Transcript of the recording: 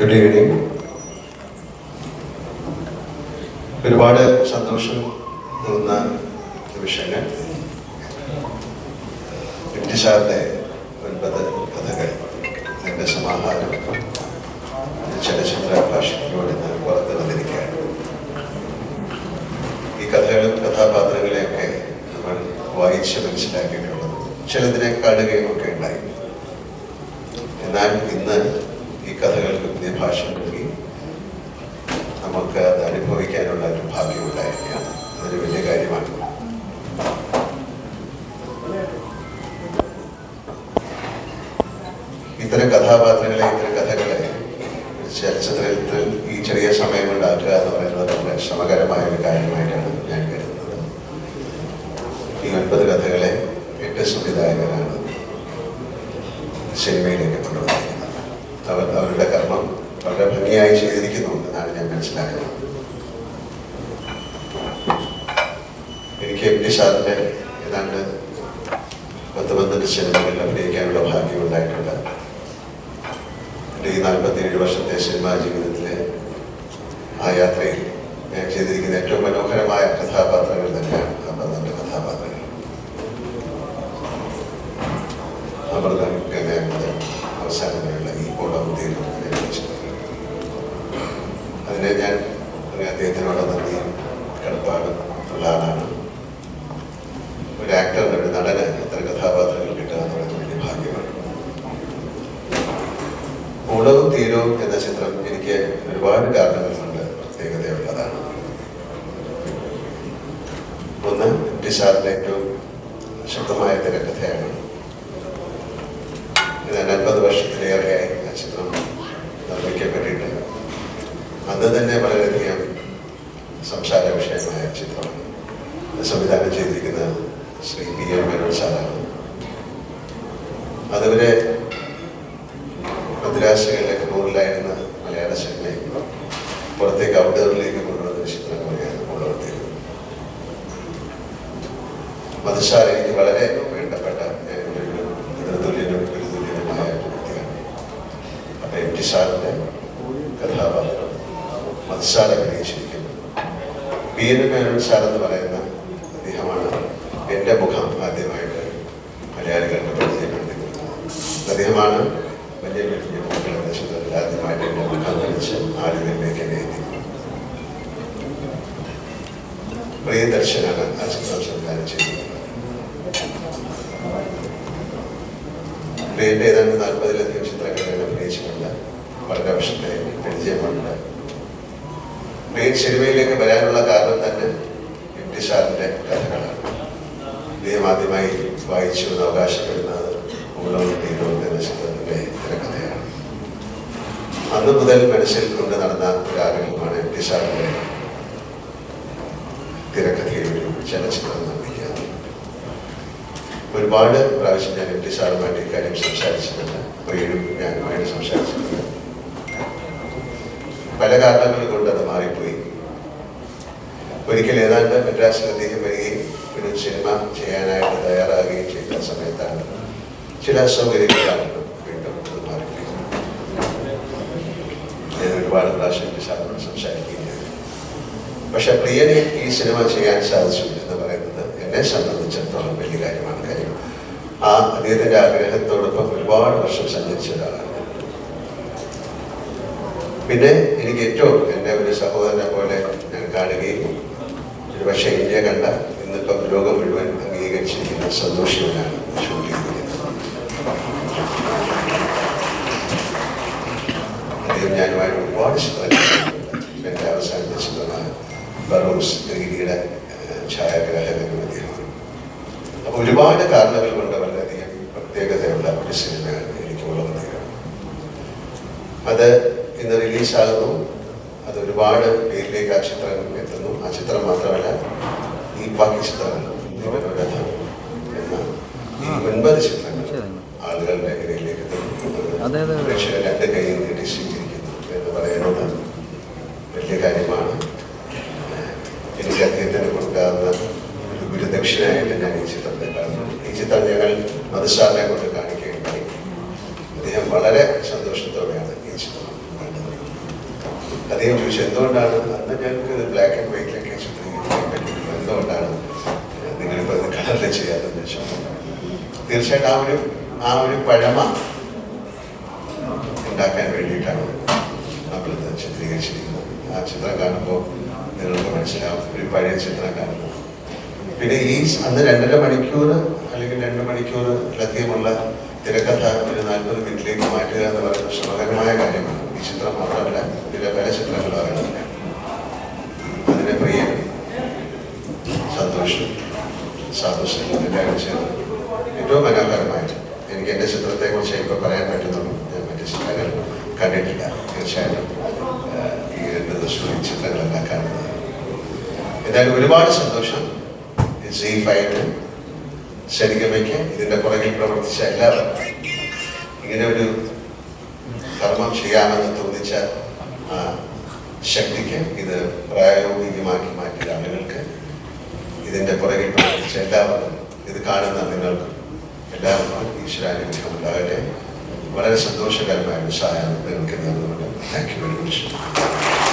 Good evening ഒരുപാട് സന്തോഷം തോന്നുന്ന നിമിഷങ്ങൾ. ബ്രിട്ടീഷാരുടെ ഒൻപത് കഥകൾ എന്റെ സമാഹാരം. ചലച്ചിത്ര ഭാഷയിലൂടെ ഞാൻ പുറത്തു വന്നിരിക്കുകയാണ്. ഈ കഥകളും കഥാപാത്രങ്ങളെയൊക്കെ നമ്മൾ വായിച്ച് മനസ്സിലാക്കിയിട്ടുള്ളത്. ചിലതിനെ കാണുകയും ഒക്കെ ഉണ്ടായി. എന്നാൽ ഇന്ന് ഈ കഥകൾക്ക് പുതിയ ഭാഷ നൽകി. നമുക്ക് അത് അനുഭവിക്കാനുള്ള ഒരു ഭാഗ്യം ഉണ്ടായിരിക്കുകയാണ്. അതൊരു വലിയ കാര്യമാണ്. ഇത്തരം കഥാപാത്രങ്ങളെ ഇത്തരം കഥകളെ ചലച്ചിത്രത്തിൽ ഈ ചെറിയ സമയം ഉണ്ടാക്കുക എന്ന് പറയുന്നത് വളരെ ശ്രമകരമായ ഒരു കാര്യമായിട്ടാണ് ഞാൻ കരുതുന്നത്. ഈ ഒൻപത് കഥകളെ എട്ട് സംവിധായകരാണ് സിനിമയിലേക്ക് കൊണ്ടുവന്നിരിക്കുന്നത് അവർ അവരുടെ കർമ്മം വളരെ ഭംഗിയായി ചെയ്തിരിക്കുന്നുണ്ട് എന്നാണ് ഞാൻ മനസ്സിലാക്കുന്നത്. എനിക്ക് എം ടി സാറിന്റെ ഏതാണ്ട് പത്ത് പന്ത്രണ്ട് സിനിമകളിൽ അഭിനയിക്കാനുള്ള ഭാഗ്യം ഉണ്ടായിട്ടുണ്ട്. എന്റെ ഈ നാൽപ്പത്തിയേഴ് വർഷത്തെ സിനിമാ ജീവിതത്തിലെ ആ യാത്രയിൽ ഞാൻ ചെയ്തിരിക്കുന്ന ഏറ്റവും മനോഹരമായ കഥാപാത്രങ്ങൾ തന്നെയാണ് ആ പന്ത്രണ്ട് കഥാപാത്രങ്ങൾ അമൃതം ഗംഗാമൃതം അവസാനമായുള്ള ഈ ഓടാമുദ്ദയിൽ അതിനെ ഞാൻ ഒരു അദ്ദേഹത്തിനോട് നന്ദിയും കടപ്പാടും ഉള്ള ആളാണ് ഒരു ആക്ടറിന് ഒരു നടന് ഇത്ര കഥാപാത്രങ്ങൾ കിട്ടുക എന്ന് പറയുന്നത് വലിയ ഭാഗ്യമാണ് ഓടവും തീരവും എന്ന ചിത്രം എനിക്ക് ഒരുപാട് കാരണങ്ങൾ കൊണ്ട് പ്രത്യേകതയുള്ളതാണ്. ഒന്ന് ടിസാറിന്റെ ഏറ്റവും ശക്തമായ തിരക്കഥയാണ്. ഞാൻ അൻപത് വർഷത്തിലേറെയായി ആ ചിത്രം നിർമ്മിക്കപ്പെട്ടിട്ട്. അന്ന് തന്നെ വളരെയധികം സംസാര വിഷയമായ ചിത്രമാണ് സംവിധാനം ചെയ്തിരിക്കുന്ന ശ്രീ പി എം മേനോൻ സാറാണ്. അതുവരെ മദ്രാസുകളിലെ മധുസാർ എനിക്ക് വളരെ വേണ്ടപ്പെട്ട ഒരു ഒരു എന്ന് പറയുന്ന അദ്ദേഹമാണ് എന്റെ മുഖം ആദ്യമായിട്ട് മലയാളികൾക്ക് പരിചയപ്പെടുത്തി അദ്ദേഹമാണ് വലിയ വലിയ മക്കൾ എന്ന ആദ്യമായിട്ട് എന്റെ മുഖം കളിച്ച് ആളുകളിലേക്ക് എന്നെ എത്തിക്കുന്നത് പ്രിയദർശനാണ് ആ സംവിധാനം ചെയ്തിരിക്കുന്നത് പ്രിയന്റെ ഏതാണ്ട് നാൽപ്പതിലധികം ചിത്രങ്ങളിൽ അഭിനയിച്ചിട്ടുണ്ട്. വളരെ വർഷത്തെ പരിചയമുണ്ട്. പ്രിയൻ സിനിമയിലേക്ക് വരാനുള്ള കാരണം തന്നെ എം ടി സാറിന്റെ കഥകളാണ്. ഇദ്ദേഹം ആദ്യമായി വായിച്ചു എന്ന് അവകാശപ്പെടുന്നത് ഉള്ളവും ചിത്രത്തിന്റെ തിരക്കഥയാണ് അന്ന് മുതൽ മനസ്സിൽ കൊണ്ട് നടന്ന ഒരു ആഗ്രഹമാണ് എം ടി സാറിന്റെ തിരക്കഥയിൽ ഒരു ചലച്ചിത്രം നിർമ്മിക്കുക ഒരുപാട് പ്രാവശ്യം ഞാൻ എം സാറുമായിട്ട് ഇക്കാര്യം സംസാരിച്ചിട്ടുണ്ട്. പ്രിയനും ഞാനുമായിട്ട് സംസാരിച്ചിട്ടുണ്ട് പല കാരണങ്ങൾ കൊണ്ട് അത് മാറിപ്പോയി. ഒരിക്കൽ ഏതാണ്ട് മദ്രാസിൽ അദ്ദേഹം വരികയും ഒരു സിനിമ ചെയ്യാനായിട്ട് തയ്യാറാകുകയും ചെയ്ത സമയത്താണ് ചില അസൗകര്യങ്ങൾ വീണ്ടും അത് മാറിപ്പോയി. ഞാൻ ഒരുപാട് പ്രാവശ്യം സാറിനോട് സംസാരിക്കുകയും പക്ഷെ പ്രിയനെ ഈ സിനിമ ചെയ്യാൻ സാധിച്ചു എന്ന് പറയുന്നത് എന്നെ സംബന്ധിച്ചിടത്തോളം വലിയ അദ്ദേഹത്തിന്റെ ആഗ്രഹത്തോടൊപ്പം ഒരുപാട് വർഷം സഞ്ചരിച്ച ഒരാളാണ് പിന്നെ എനിക്ക് ഏറ്റവും എന്റെ ഒരു സഹോദരനെ പോലെ ഞാൻ കാണുകയും ഒരു പക്ഷേ ഇന്ത്യ കണ്ട ഇന്നിപ്പം ലോകം മുഴുവൻ അംഗീകരിച്ചിരിക്കുന്ന സന്തോഷവനാണ് അദ്ദേഹം ഞാനുമായിട്ട് ഒരുപാട് എന്റെ അവസാനത്തെ ചിത്രമായ ബറോസ് ത്രീഡിയുടെ ഛായാഗ്രാഹകനും അദ്ദേഹമാണ് അപ്പോൾ ഒരുപാട് കാരണങ്ങൾ കൊണ്ട് പ്രത്യേകതയുള്ള ഒരു സിനിമയാണ് എനിക്ക് ഉള്ളത് അത് ഇന്ന് റിലീസാകുന്നു. അത് ഒരുപാട് പേരിലേക്ക് ആ ചിത്രം എത്തുന്നു. ആ ചിത്രം മാത്രമല്ല ഈ ബാക്കി ചിത്രങ്ങൾ മനോരഥം എന്ന ഈ ഒൻപത് ചിത്രങ്ങൾ ആളുകളുടെ ഇടയിലേക്ക് എത്തുന്നു. പ്രേക്ഷകർ രണ്ട് കൈയിൽ നീട്ടി സ്വീകരിക്കുന്നു എന്ന് പറയുന്നത് വലിയ കാര്യമാണ്. എനിക്ക് അദ്ദേഹത്തിന് കൊടുക്കാവുന്ന ഒരു ഗുരുദക്ഷിണയായിട്ട് ഞാൻ ഈ ചിത്രത്തെ കാണുന്നു. ഈ ചിത്രം ഞങ്ങൾ മധുസാറിനെ കൊണ്ട് കാണിക്കുകയുണ്ടായി അദ്ദേഹം വളരെ സന്തോഷത്തോടെയാണ് ഈ ചിത്രം അദ്ദേഹം ചോദിച്ചു എന്തുകൊണ്ടാണ്? അന്ന് ഞങ്ങൾക്ക് ബ്ലാക്ക് ആൻഡ് വൈറ്റിലൊക്കെ ചിത്രീകരിക്കാൻ എന്തുകൊണ്ടാണ്? നിങ്ങളിപ്പോൾ ഇത് കളറിൽ ചെയ്യാത്തതെന്ന് വെച്ചാൽ തീർച്ചയായിട്ടും ആ ഒരു ആ ഒരു പഴമ ഉണ്ടാക്കാൻ വേണ്ടിയിട്ടാണ് നമ്മളിത് ചിത്രീകരിച്ചിരിക്കുന്നത്. ആ ചിത്രം കാണുമ്പോൾ നിങ്ങൾക്ക് മനസ്സിലാവും. ഒരു പഴയ ചിത്രം കാണുമ്പോൾ പിന്നെ ഈ അന്ന് രണ്ടര മണിക്കൂർ അല്ലെങ്കിൽ മണിക്കൂർ ലഭ്യമുള്ള തിരക്കഥ ഒരു നാൽപ്പത് മിനിറ്റിലേക്ക് മാറ്റുക എന്ന് പറയുന്നത് ശ്രമകരമായ കാര്യമാണ്. ഈ ചിത്രം മാത്രമല്ല ഇതിലെ പല ചിത്രങ്ങളും അതിനെ പ്രിയ സന്തോഷം സന്തോഷം എല്ലാവരും ചേർന്ന് ഏറ്റവും മനോഹരമായിട്ട് എനിക്ക് എന്റെ ചിത്രത്തെക്കുറിച്ച് ഇപ്പോൾ പറയാൻ പറ്റുന്നുള്ളൂ. ഞാൻ മറ്റു ചിത്രങ്ങൾ കണ്ടിട്ടില്ല. തീർച്ചയായിട്ടും ഈ രണ്ട് ദിവസവും ഈ ചിത്രങ്ങളെല്ലാം കാണുന്നത്. എന്തായാലും ഒരുപാട് സന്തോഷം. സി ഫൈവിന് ഇതിന്റെ പുറകിൽ പ്രവർത്തിച്ച എല്ലാവരും ഇങ്ങനെ ഒരു കർമ്മം ചെയ്യാമെന്ന് തോന്നിച്ച ആ ശക്തിക്ക് ഇത് പ്രായോഗികമാക്കി മാറ്റിയ ആളുകൾക്ക് ഇതിന്റെ പുറകിൽ പ്രവർത്തിച്ച എല്ലാവർക്കും ഇത് കാണുന്ന നിങ്ങൾക്കും എല്ലാവർക്കും ഈശ്വരാനുഗ്രഹം ഉണ്ടാകട്ടെ വളരെ സന്തോഷകരമായ ഒരു സഹായം നിങ്ങൾക്ക് നൽകുന്നുണ്ട്. Thank you very much